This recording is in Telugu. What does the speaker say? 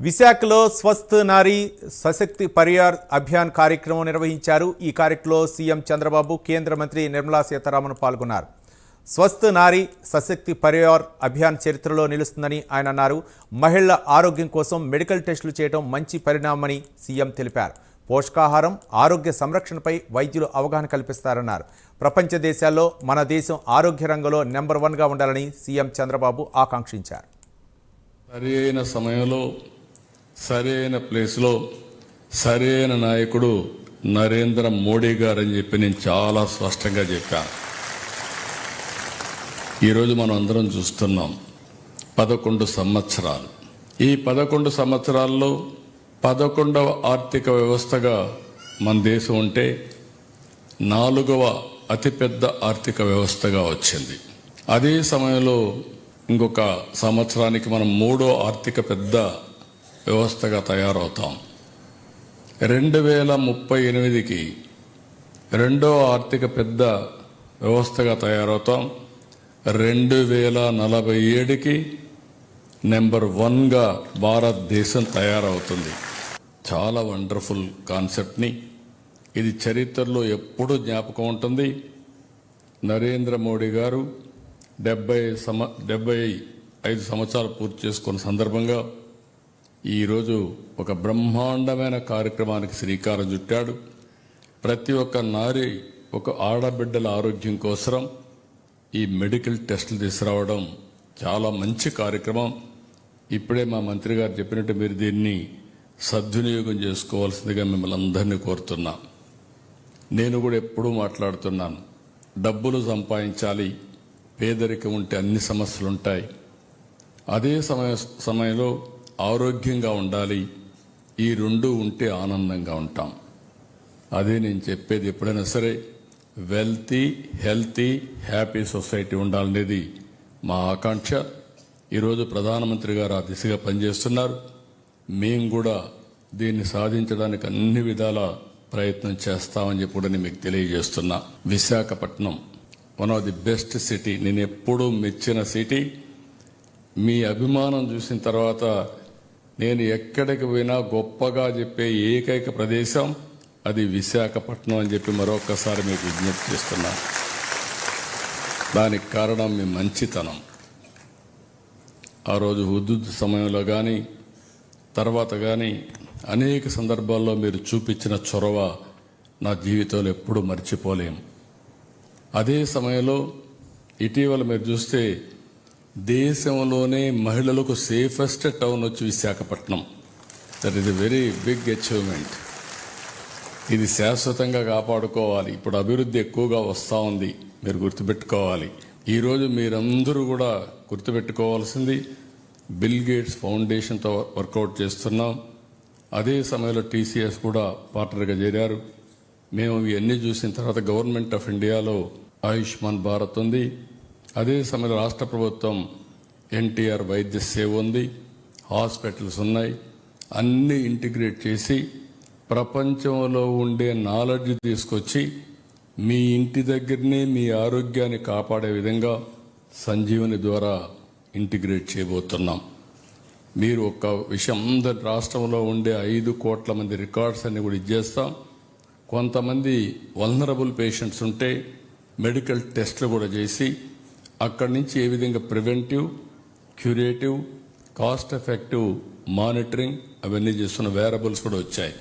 విశాఖలో స్వస్థ్ నారీ సశక్తి పరియార్ అభియాన్ కార్యక్రమం నిర్వహించారు. ఈ కార్యక్రమంలో సీఎం చంద్రబాబు కేంద్ర మంత్రి నిర్మలా సీతారామన్ పాల్గొన్నారు. స్వస్థ్ నారీ సశక్తి పరియార్ అభియాన్ చరిత్రలో నిలుస్తుందని ఆయన అన్నారు. మహిళల ఆరోగ్యం కోసం మెడికల్ టెస్టులు చేయడం మంచి పరిణామమని సీఎం తెలిపారు. పోషకాహారం ఆరోగ్య సంరక్షణపై వైద్యులు అవగాహన కల్పిస్తారన్నారు. ప్రపంచ దేశాల్లో మన దేశం ఆరోగ్య రంగంలో నెంబర్ వన్గా ఉండాలని సీఎం చంద్రబాబు ఆకాంక్షించారు. సరైన సమయంలో సరైన ప్లేస్లో సరైన నాయకుడు నరేంద్ర మోడీ గారు అని చెప్పి నేను చాలా స్పష్టంగా చెప్పాను ఈరోజు మనం అందరం చూస్తున్నాం పదకొండు సంవత్సరాలు. ఈ పదకొండు సంవత్సరాల్లో పదకొండవ ఆర్థిక వ్యవస్థగా మన దేశం ఉంటే నాలుగవ అతిపెద్ద ఆర్థిక వ్యవస్థగా వచ్చింది. అదే సమయంలో ఇంకొక సంవత్సరానికి మనం మూడో ఆర్థిక పెద్ద వ్యవస్థగా తయారవుతాం రెండు వేల ముప్పై ఎనిమిదికి రెండో ఆర్థిక పెద్ద వ్యవస్థగా తయారవుతాం రెండు వేల నలభై ఏడుకి నెంబర్ వన్గా భారతదేశం తయారవుతుంది. చాలా వండర్ఫుల్ కాన్సెప్ట్ని. ఇది చరిత్రలో ఎప్పుడూ జ్ఞాపకం ఉంటుంది. నరేంద్ర మోడీ గారు డెబ్బై సమ డెబ్బై ఐదు సంవత్సరాలు పూర్తి చేసుకున్న సందర్భంగా ఈరోజు ఒక బ్రహ్మాండమైన కార్యక్రమానికి శ్రీకారం చుట్టాడు. ప్రతి ఒక్క నారి ఒక ఆడబిడ్డల ఆరోగ్యం కోసం ఈ మెడికల్ టెస్టులు తీసుకురావడం చాలా మంచి కార్యక్రమం. ఇప్పుడే మా మంత్రి గారు చెప్పినట్టు మీరు దీన్ని సద్వినియోగం చేసుకోవాల్సిందిగా మిమ్మల్ని అందరినీ కోరుతున్నా. నేను కూడా ఎప్పుడూ మాట్లాడుతున్నాను. డబ్బులు సంపాదించాలి పేదరికం ఉంటే అన్ని సమస్యలు ఉంటాయి అదే సమయ సమయంలో ఆరోగ్యంగా ఉండాలి. ఈ రెండు ఉంటే ఆనందంగా ఉంటాం. అదే నేను చెప్పేది ఎప్పుడైనా సరే వెల్తీ హెల్తీ హ్యాపీ సొసైటీ ఉండాలనేది మా ఆకాంక్ష. ఈరోజు ప్రధానమంత్రి గారు ఆ దిశగా పనిచేస్తున్నారు. మేము కూడా దీన్ని సాధించడానికి అన్ని విధాల ప్రయత్నం చేస్తామని చెప్పి కూడా నేను మీకు తెలియజేస్తున్నా. Visakhapatnam one of the best city నేను ఎప్పుడూ మెచ్చిన సిటీ మీ అభిమానం చూసిన తర్వాత నేను ఎక్కడికి పోయినా గొప్పగా చెప్పే ఏకైక ప్రదేశం అది విశాఖపట్నం అని చెప్పి మరొకసారి మీకు విజ్ఞప్తి చేస్తున్నా. దానికి కారణం మీ మంచితనం. ఆ రోజు హుద్దుద్ సమయంలో కానీ తర్వాత కానీ అనేక సందర్భాల్లో మీరు చూపించిన చొరవ నా జీవితంలో ఎప్పుడూ మర్చిపోలేం. అదే సమయంలో ఇటీవల మీరు చూస్తే దేశంలోనే మహిళలకు సేఫెస్ట్ టౌన్ వచ్చి Visakhapatnam. That is a very big achievement ఇది శాశ్వతంగా కాపాడుకోవాలి. ఇప్పుడు అభివృద్ధి ఎక్కువగా వస్తూ ఉంది. మీరు గుర్తుపెట్టుకోవాలి. ఈరోజు మీరందరూ కూడా గుర్తుపెట్టుకోవాల్సింది బిల్ గేట్స్ ఫౌండేషన్తో వర్కౌట్ చేస్తున్నాం. అదే సమయంలో టీసీఎస్ కూడా పార్ట్నర్గా చేరారు. మేము ఇవన్నీ చూసిన తర్వాత గవర్నమెంట్ ఆఫ్ ఇండియాలో ఆయుష్మాన్ భారత్ ఉంది. అదే సమయంలో రాష్ట్ర ప్రభుత్వం ఎన్టీఆర్ వైద్య సేవ ఉంది హాస్పిటల్స్ ఉన్నాయి అన్నీ ఇంటిగ్రేట్ చేసి ప్రపంచంలో ఉండే నాలెడ్జ్ తీసుకొచ్చి మీ ఇంటి దగ్గరనే మీ ఆరోగ్యాన్ని కాపాడే విధంగా సంజీవని ద్వారా ఇంటిగ్రేట్ చేయబోతున్నాం. మీరు ఒక విషయం అందరి రాష్ట్రంలో ఉండే ఐదు కోట్ల మంది రికార్డ్స్ అన్ని కూడా ఇచ్చేస్తాం. కొంతమంది వల్నరబుల్ పేషెంట్స్ ఉంటే మెడికల్ టెస్ట్లు కూడా చేసి అక్కడి నుంచి ఏ విధంగా preventive curative cost effective monitoring అవన్నీ చేస్తున్న వేరబుల్స్ కూడా వచ్చాయి.